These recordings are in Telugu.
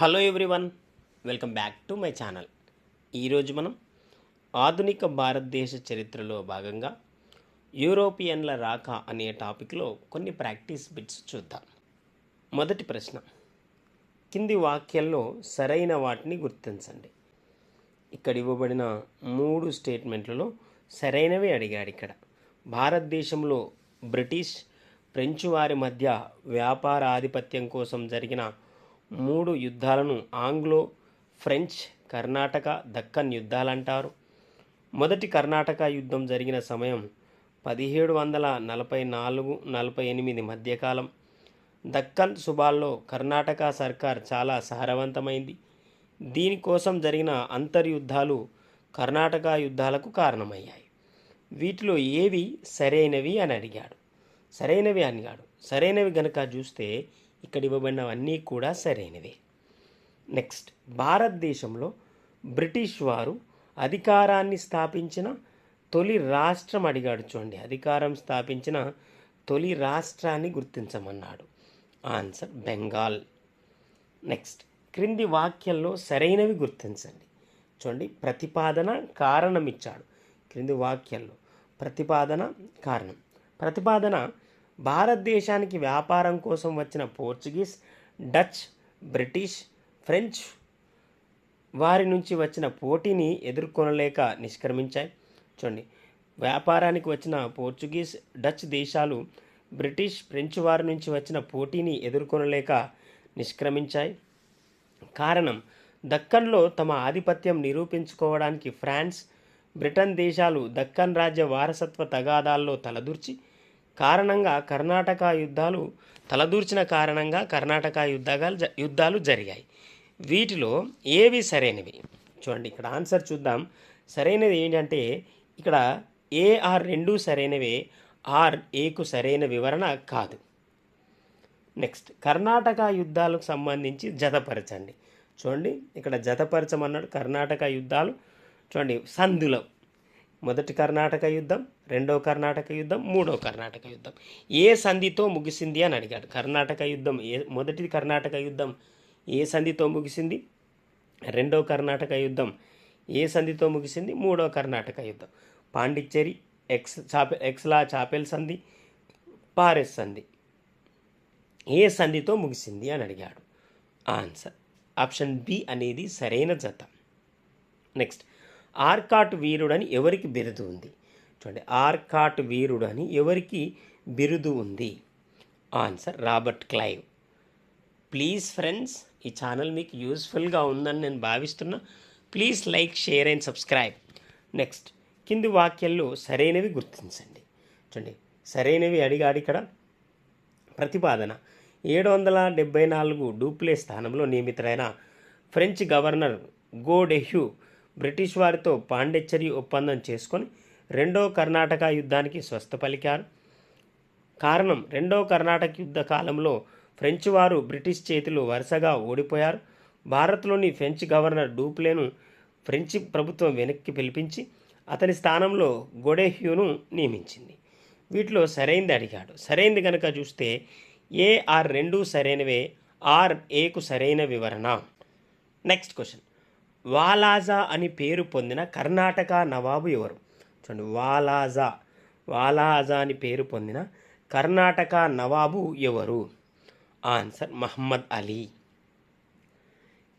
Hello everyone welcome back to my channel ఈరోజు మనం ఆధునిక భారతదేశ చరిత్రలో భాగంగా యూరోపియన్ల రాక అనే టాపిక్లో కొన్ని ప్రాక్టీస్ బిట్స్ చూద్దాం. మొదటి ప్రశ్న కింది వాక్యాల్లో సరైన వాటిని గుర్తించండి. ఇక్కడ ఇవ్వబడిన మూడు స్టేట్మెంట్లలో సరైనవి అడిగాడు ఇక్కడ. భారతదేశంలో బ్రిటిష్ ఫ్రెంచ్ వారి మధ్య వ్యాపార ఆధిపత్యం కోసం జరిగిన మూడు యుద్ధాలను ఆంగ్లో ఫ్రెంచ్ కర్ణాటక దక్కన్ యుద్ధాలంటారు. మొదటి కర్ణాటక యుద్ధం జరిగిన సమయం పదిహేడు వందల నలభై నాలుగు నలభై ఎనిమిది మధ్యకాలం. దక్కన్ సుబాల్లో కర్ణాటక సర్కార్ చాలా సారవంతమైంది దీనికోసం జరిగిన అంతర్యుద్ధాలు కర్ణాటక యుద్ధాలకు కారణమయ్యాయి. వీటిలో ఏవి సరైనవి అని అడిగాడు. సరైనవి అడిగాడు సరైనవి గనక చూస్తే ఇక్కడ ఇవ్వబడినవన్నీ కూడా సరైనవే. నెక్స్ట్ భారతదేశంలో బ్రిటిష్ వారు అధికారాన్ని స్థాపించిన తొలి రాష్ట్రం అడిగాడు చూడండి. అధికారం స్థాపించిన తొలి రాష్ట్రాన్ని గుర్తించమన్నాడు. ఆన్సర్ బెంగాల్ నెక్స్ట్ క్రింది వాక్యంలో సరైనవి గుర్తించండి. చూడండి ప్రతిపాదన కారణం ఇచ్చాడు. క్రింది వాక్యంలో ప్రతిపాదన కారణం. ప్రతిపాదన భారతదేశానికి వ్యాపారం కోసం వచ్చిన పోర్చుగీస్ డచ్ బ్రిటిష్ ఫ్రెంచ్ వారి నుంచి వచ్చిన పోటీని ఎదుర్కొనలేక నిష్క్రమించాయి. చూడండి వ్యాపారానికి వచ్చిన పోర్చుగీస్ డచ్ దేశాలు బ్రిటిష్ ఫ్రెంచ్ వారి నుంచి వచ్చిన పోటీని ఎదుర్కొనలేక నిష్క్రమించాయి. కారణం దక్కన్లో తమ ఆధిపత్యం నిరూపించుకోవడానికి ఫ్రాన్స్ బ్రిటన్ దేశాలు దక్కన్ రాజ్య వారసత్వ తగాదాల్లో తలదూర్చి కారణంగా కర్ణాటక యుద్ధాలు తలదూర్చిన కారణంగా కర్ణాటక యుద్ధాలు జ- యుద్ధాలు జరిగాయి. వీటిలో ఏవి సరైనవి? చూడండి ఇక్కడ ఆన్సర్ చూద్దాం. సరైనది ఏంటంటే ఇక్కడ ఏ ఆర్ రెండు సరైనవే ఆర్ ఏకు సరైన వివరణ కాదు. నెక్స్ట్ కర్ణాటక యుద్ధాలకు సంబంధించి జతపరచండి. చూడండి ఇక్కడ జతపరచమన్నాడు కర్ణాటక యుద్ధాలు. చూడండి సందులో మొదటి కర్ణాటక యుద్ధం రెండో కర్ణాటక యుద్ధం మూడో కర్ణాటక యుద్ధం. ఏ సంధితో ముగిసింది అని అడిగాడు. కర్ణాటక యుద్ధం ఏ మొదటి కర్ణాటక యుద్ధం ఏ సంధితో ముగిసింది? రెండో కర్ణాటక యుద్ధం ఏ సంధితో ముగిసింది? మూడో కర్ణాటక యుద్ధం. పాండిచ్చేరి ఎక్స్ చాపె ఎక్స్లా చాపెల్ సంధి పారెస్ సంధి. ఏ సంధితో ముగిసింది అని అడిగాడు? ఆన్సర్. ఆప్షన్ బి అనేది సరైన జత. నెక్స్ట్. ఆర్కాట్ వీరుడని ఎవరికి బిరుదు ఉంది? చూడండి ఆర్కాట్ వీరుడని ఎవరికి బిరుదు ఉంది? Answer Robert Clive. Please friends ఈ ఛానల్ మీకు యూస్ఫుల్గా ఉందని నేను భావిస్తున్నా. Please like share and subscribe. Next కింది వాక్యాల్లో సరైనవి గుర్తించండి. చూడండి సరైనవి అడిగాడు ఇక్కడ. ప్రతిపాదన ఏడు వందల డెబ్బై నాలుగు డూప్లే స్థానంలో నియమితులైన ఫ్రెంచ్ గవర్నర్ గోడెహ్యూ బ్రిటిష్ వారితో పాండిచ్చేరి ఒప్పందం చేసుకొని రెండో కర్ణాటక యుద్ధానికి స్వస్థ పలికారు. కారణం రెండో కర్ణాటక యుద్ధ కాలంలో ఫ్రెంచ్ వారు బ్రిటిష్ చేతిలో వరుసగా ఓడిపోయారు. భారత్లోని ఫ్రెంచ్ గవర్నర్ డూప్లేను ఫ్రెంచ్ ప్రభుత్వం వెనక్కి పిలిపించి అతని స్థానంలో గొడెహ్యూను నియమించింది. వీటిలో సరైంది అడిగాడు. సరైంది కనుక చూస్తే ఏ ఆర్ రెండు సరైనవే ఆర్ ఏకు సరైన వివరణ. Next question. వాలాజా అని పేరు పొందిన కర్ణాటక నవాబు ఎవరు? చూడండి వాలాజా. వాలాజా అని పేరు పొందిన కర్ణాటక నవాబు ఎవరు? ఆన్సర్ మహమ్మద్ అలీ.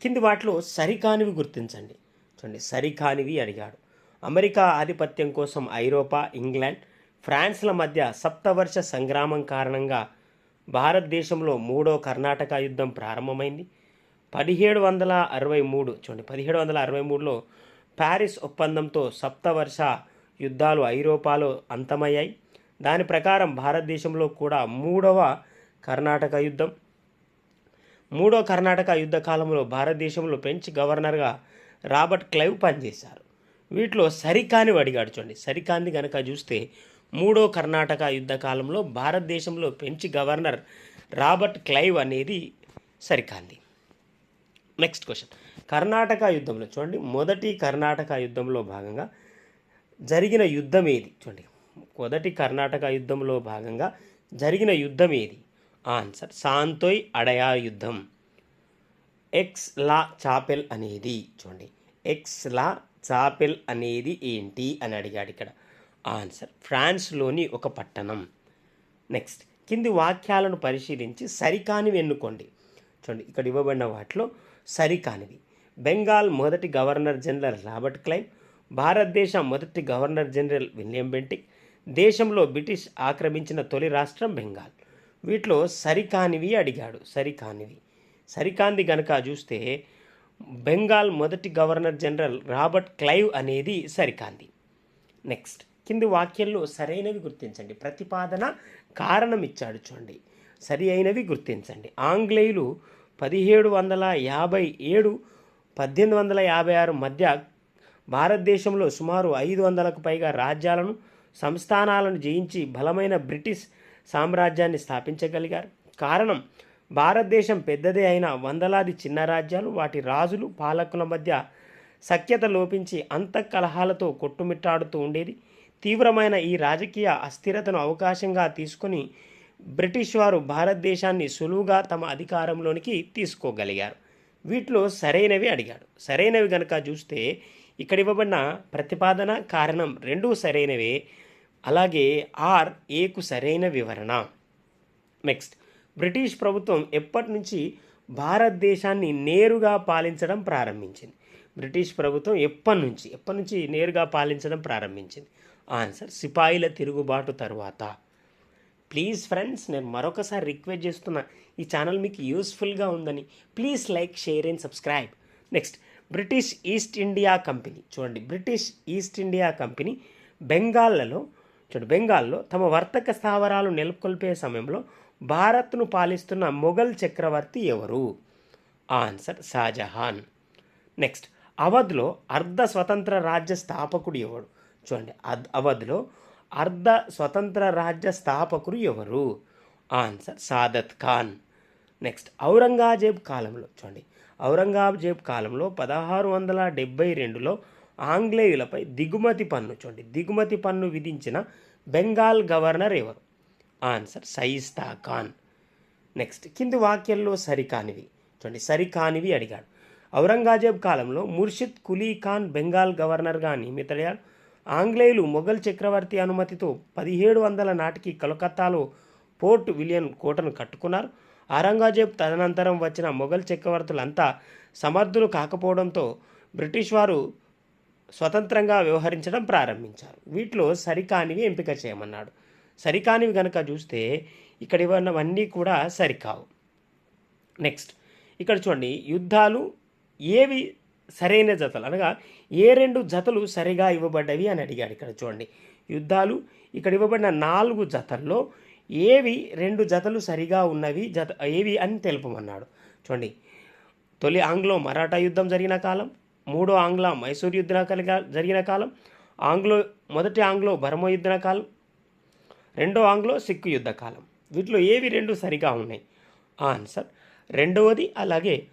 కింది వాటిలో సరికానివి గుర్తించండి. చూడండి సరికానివి అడిగాడు. అమెరికా ఆధిపత్యం కోసం ఐరోపా ఇంగ్లాండ్ ఫ్రాన్స్ల మధ్య సప్తవర్ష సంగ్రామం కారణంగా భారతదేశంలో మూడో కర్ణాటక యుద్ధం ప్రారంభమైంది. పదిహేడు వందల అరవై మూడు చూడండి పదిహేడు వందల అరవై మూడులో ప్యారిస్ ఒప్పందంతో సప్తవర్ష యుద్ధాలు ఐరోపాలో అంతమయ్యాయి. దాని ప్రకారం భారతదేశంలో కూడా మూడవ కర్ణాటక యుద్ధం. మూడో కర్ణాటక యుద్ధ కాలంలో భారతదేశంలో ఫ్రెంచ్ గవర్నర్గా రాబర్ట్ క్లైవ్ పనిచేశారు. వీటిలో సరికాని అడిగాడు చూడండి సరికాంది కనుక చూస్తే మూడో కర్ణాటక యుద్ధ కాలంలో భారతదేశంలో ఫ్రెంచ్ గవర్నర్ రాబర్ట్ క్లైవ్ అనేది సరికాంది నెక్స్ట్ క్వశ్చన్ కర్ణాటక యుద్ధంలో చూడండి మొదటి కర్ణాటక యుద్ధంలో భాగంగా జరిగిన యుద్ధం ఏది? చూడండి మొదటి కర్ణాటక యుద్ధంలో భాగంగా జరిగిన యుద్ధం ఏది? ఆన్సర్ సాంతోయ్ అడయా యుద్ధం. ఎక్స్ లా చాపెల్ అనేది చూడండి ఎక్స్ లా చాపెల్ అనేది ఏంటి అని అడిగాడు ఇక్కడ. ఆన్సర్ ఫ్రాన్స్లోని ఒక పట్టణం. నెక్స్ట్ కింది వాక్యాలను పరిశీలించి సరికానివి ఎన్నుకోండి. చూడండి ఇక్కడ ఇవ్వబడిన వాటిలో సరికానివి బెంగాల్ మొదటి గవర్నర్ జనరల్ రాబర్ట్ క్లైవ్ భారతదేశ మొదటి గవర్నర్ జనరల్ విలియం బెంటిక్ దేశంలో బ్రిటిష్ ఆక్రమించిన తొలి రాష్ట్రం బెంగాల్. వీటిలో సరికానివి అడిగాడు. సరికానివి. సరికాంది గనక చూస్తే బెంగాల్ మొదటి గవర్నర్ జనరల్ రాబర్ట్ క్లైవ్ అనేది సరికాంది నెక్స్ట్. కింది వాక్యంలో సరైనవి గుర్తించండి. ప్రతిపాదన కారణం ఇచ్చాడు చూడండి. సరి అయినవి గుర్తించండి. ఆంగ్లేయులు పదిహేడు వందల యాభై ఏడు పద్దెనిమిది వందల యాభై ఆరు మధ్య భారతదేశంలో సుమారు ఐదు వందలకు పైగా రాజ్యాలను సంస్థానాలను జయించి బలమైన బ్రిటిష్ సామ్రాజ్యాన్ని స్థాపించగలిగారు. కారణం భారతదేశం పెద్దదే అయిన వందలాది చిన్న రాజ్యాలు వాటి రాజులు పాలకుల మధ్య సఖ్యత లోపించి అంతఃకలహాలతో కొట్టుమిట్టాడుతూ ఉండేది. తీవ్రమైన ఈ రాజకీయ అస్థిరతను అవకాశంగా తీసుకొని బ్రిటిష్ వారు భారతదేశాన్ని సులువుగా తమ అధికారంలోనికి తీసుకోగలిగారు. వీటిలో సరైనవి అడిగాడు. సరైనవి గనక చూస్తే ఇక్కడ ఇవ్వబడిన ప్రతిపాదన కారణం రెండూ సరైనవే. అలాగే ఆర్ ఏకు సరైన వివరణ. నెక్స్ట్. బ్రిటిష్ ప్రభుత్వం ఎప్పటి నుంచి భారతదేశాన్ని నేరుగా పాలించడం ప్రారంభించింది. బ్రిటిష్ ప్రభుత్వం ఎప్పటి నుంచి ఎప్పటి నుంచి నేరుగా పాలించడం ప్రారంభించింది? ఆన్సర్. సిపాయిల తిరుగుబాటు తరువాత. ప్లీజ్ ఫ్రెండ్స్ నేను మరొకసారి రిక్వెస్ట్ చేస్తున్నా ఈ ఛానల్ మీకు యూస్ఫుల్గా ఉందని. Please like share and subscribe. Next British East India Company. చూడండి బ్రిటిష్ ఈస్ట్ ఇండియా కంపెనీ బెంగాల్లలో చూడండి బెంగాల్లో తమ వర్తక స్థావరాలు నెలకొల్పే సమయంలో భారత్ను పాలిస్తున్న మొఘల్ చక్రవర్తి ఎవరు? ఆన్సర్ షాజహాన్. నెక్స్ట్ అవధ్లో అర్ధ స్వతంత్ర రాజ్య స్థాపకుడు ఎవడు? చూడండి అద్ అవధ్లో అర్ధ స్వతంత్ర రాజ్య స్థాపకుడు ఎవరు? ఆన్సర్ సాదత్ ఖాన్. నెక్స్ట్ ఔరంగజేబ్ కాలంలో చూడండి. ఔరంగజేబ్ కాలంలో పదహారు వందల డెబ్బై రెండులో ఆంగ్లేయులపై దిగుమతి పన్ను చూడండి దిగుమతి పన్ను విధించిన బెంగాల్ గవర్నర్ ఎవరు? ఆన్సర్ సయిస్తా ఖాన్. నెక్స్ట్ కింది వాక్యంలో సరికానివి చూడండి సరికానివి అడిగాడు. ఔరంగజేబ్ కాలంలో ముర్షిద్ కులీ ఖాన్ బెంగాల్ గవర్నర్గా నియమితులయ్యాడు ఆంగ్లేయులు మొఘల్ చక్రవర్తి అనుమతితో పదిహేడు వందల నాటికి కలకత్తాలో పోర్ట్ విలియన్ కోటను కట్టుకున్నారు. ఔరంగజేబ్ తదనంతరం వచ్చిన మొఘల్ చక్రవర్తులంతా సమర్థులు కాకపోవడంతో బ్రిటిష్ వారు స్వతంత్రంగా వ్యవహరించడం ప్రారంభించారు. వీటిలో సరికానివి ఎంపిక చేయమన్నాడు. సరికానివి కనుక చూస్తే ఇక్కడ ఇవన్నవన్నీ కూడా సరికావు. నెక్స్ట్ ఇక్కడ చూడండి. యుద్ధాలు ఏవి సరైన జతలు. అనగా ఏ రెండు జతలు సరిగా ఇవ్వబడ్డవి అని అడిగాడు ఇక్కడ చూడండి. యుద్ధాలు ఇక్కడ ఇవ్వబడిన నాలుగు జతల్లో ఏవి రెండు జతలు సరిగా ఉన్నవి జత ఏవి అని తెలుపమన్నాడు. చూడండి. తొలి ఆంగ్లో మరాఠా యుద్ధం జరిగిన కాలం మూడో ఆంగ్ల మైసూర్ యుద్ధం కలిగా జరిగిన కాలం ఆంగ్లో మొదటి ఆంగ్లో బర్మ యుద్ధ కాలం రెండో ఆంగ్లో సిక్కు యుద్ధ కాలం. వీటిలో ఏవి రెండు సరిగా ఉన్నాయి? ఆన్సర్ రెండవది అలాగే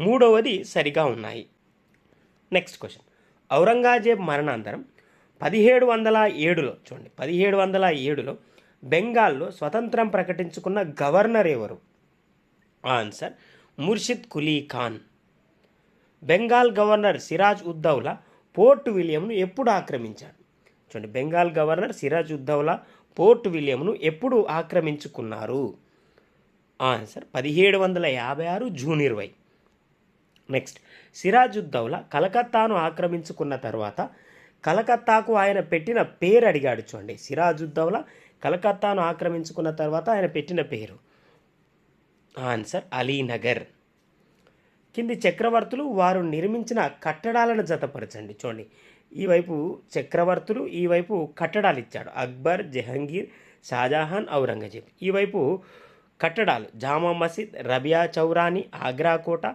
మూడవది సరిగా ఉన్నాయి. నెక్స్ట్ క్వశ్చన్ ఔరంగజేబ్ మరణాంతరం పదిహేడు వందల ఏడులో చూడండి పదిహేడు వందల ఏడులో బెంగాల్లో స్వతంత్రం ప్రకటించుకున్న గవర్నర్ ఎవరు? Answer Murshid Quli Khan. Bengal governor Siraj ud-Daulah fort విలియంను ఎప్పుడు ఆక్రమించాడు? చూడండి బెంగాల్ గవర్నర్ సిరాజ్ ఉద్దౌలా పోర్ట్ విలియంను ఎప్పుడు ఆక్రమించుకున్నారు? ఆన్సర్ పదిహేడు వందల యాభై ఆరు జూన్ ఇరవై. నెక్స్ట్. సిరాజుద్దౌలా కలకత్తాను ఆక్రమించుకున్న తర్వాత కలకత్తాకు ఆయన పెట్టిన పేరు అడిగాడు చూడండి. సిరాజుద్దౌలా కలకత్తాను ఆక్రమించుకున్న తర్వాత ఆయన పెట్టిన పేరు. ఆన్సర్ అలీనగర్. కింది చక్రవర్తులు వారు నిర్మించిన కట్టడాలను జతపరచండి చూడండి. ఈ వైపు చక్రవర్తులు ఈ వైపు కట్టడాలు ఇచ్చాడు. అక్బర్ జహంగీర్ షాజహాన్ ఔరంగజేబ్. ఈ వైపు కట్టడాలు. జామా మసీద్ రబియా చౌరాని ఆగ్రా కోట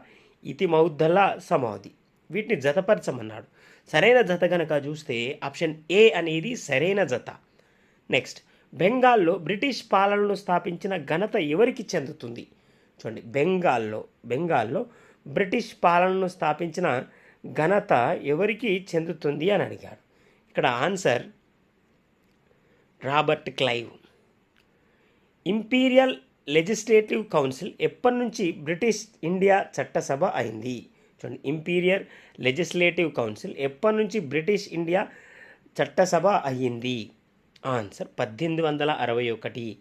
ఇతి మౌద్దల్లా సమాధి. వీటిని జతపరచమన్నాడు. సరైన జత గనక చూస్తే ఆప్షన్ ఏ అనేది సరైన జత. నెక్స్ట్ బెంగాల్లో బ్రిటిష్ పాలనను స్థాపించిన ఘనత ఎవరికి చెందుతుంది? చూడండి బెంగాల్లో బెంగాల్లో బ్రిటిష్ పాలనను స్థాపించిన ఘనత ఎవరికి చెందుతుంది అని అడిగాడు. ఇక్కడ answer Robert Clive. Imperial legislative council ఎప్పటి నుంచి బ్రిటిష్ ఇండియా చట్టసభ అయింది? చూడండి ఇంపీరియర్ లెజిస్లేటివ్ కౌన్సిల్ ఎప్పటి నుంచి బ్రిటిష్ ఇండియా చట్టసభ అయ్యింది? ఆన్సర్ పద్దెనిమిది వందల అరవై ఒకటి.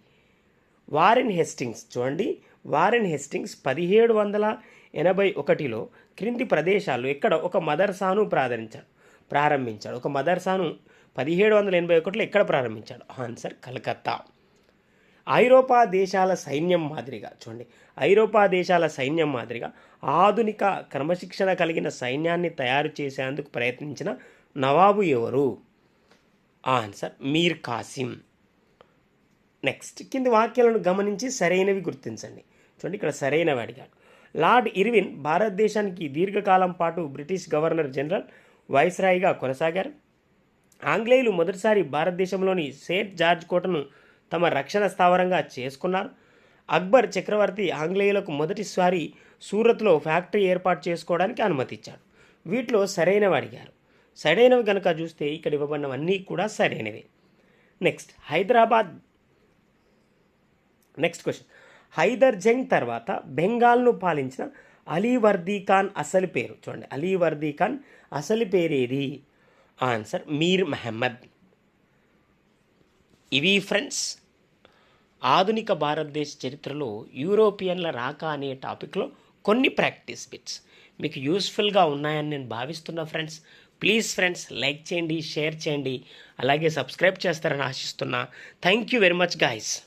వారెన్ హెస్టింగ్స్ చూడండి వారెన్ హెస్టింగ్స్ పదిహేడు వందల ఎనభై ఒకటిలో క్రింది ప్రదేశాల్లో ఎక్కడ ఒక మదర్సాను ప్రారంభించాడు? ప్రారంభించాడు. ఒక మదర్సాను పదిహేడు వందల ఎనభై ఒకటిలో ఎక్కడ ప్రారంభించాడు? ఆన్సర్ కలకత్తా. ఐరోపా దేశాల సైన్యం మాదిరిగా చూడండి. ఐరోపా దేశాల సైన్యం మాదిరిగా ఆధునిక క్రమశిక్షణ కలిగిన సైన్యాన్ని తయారు చేసేందుకు ప్రయత్నించిన నవాబు ఎవరు? ఆన్సర్ మీర్ కాసిం. నెక్స్ట్ కింది వాక్యాలను గమనించి సరైనవి గుర్తించండి. చూడండి ఇక్కడ సరైనవి అడిగాడు. లార్డ్ ఇర్విన్ భారతదేశానికి దీర్ఘకాలం పాటు బ్రిటిష్ గవర్నర్ జనరల్ వైస్రాయిగా కొనసాగారు. ఆంగ్లేయులు మొదటిసారి భారతదేశంలోని సేంట్ జార్జ్ కోటను తమ రక్షణ స్థావరంగా చేసుకున్నారు. అక్బర్ చక్రవర్తి ఆంగ్లేయులకు మొదటిసారి సూరత్లో ఫ్యాక్టరీ ఏర్పాటు చేసుకోవడానికి అనుమతిచ్చాడు. వీటిలో సరైనవి అడిగారు. సరైనవి కనుక చూస్తే ఇక్కడ ఇవ్వబడినవన్నీ కూడా సరైనవే. Next Hyderabad next question. Haider Jung తర్వాత బెంగాల్ను పాలించిన అలీవర్దీ ఖాన్ అసలు పేరు? చూడండి అలీవర్దీ ఖాన్ అసలు పేరు ఏది ఆన్సర్ మీర్ మహమ్మద్. ఇవి ఫ్రెండ్స్ ఆధునిక భారతదేశ చరిత్రలో యూరోపియన్ల రాక అనే టాపిక్లో కొన్ని ప్రాక్టీస్ బిట్స్. మీకు యూస్ఫుల్గా ఉన్నాయని నేను భావిస్తున్నా ఫ్రెండ్స్. ప్లీజ్ ఫ్రెండ్స్ లైక్ చేయండి షేర్ చేయండి. అలాగే సబ్స్క్రైబ్ చేస్తారని ఆశిస్తున్నా. Thank you very much guys.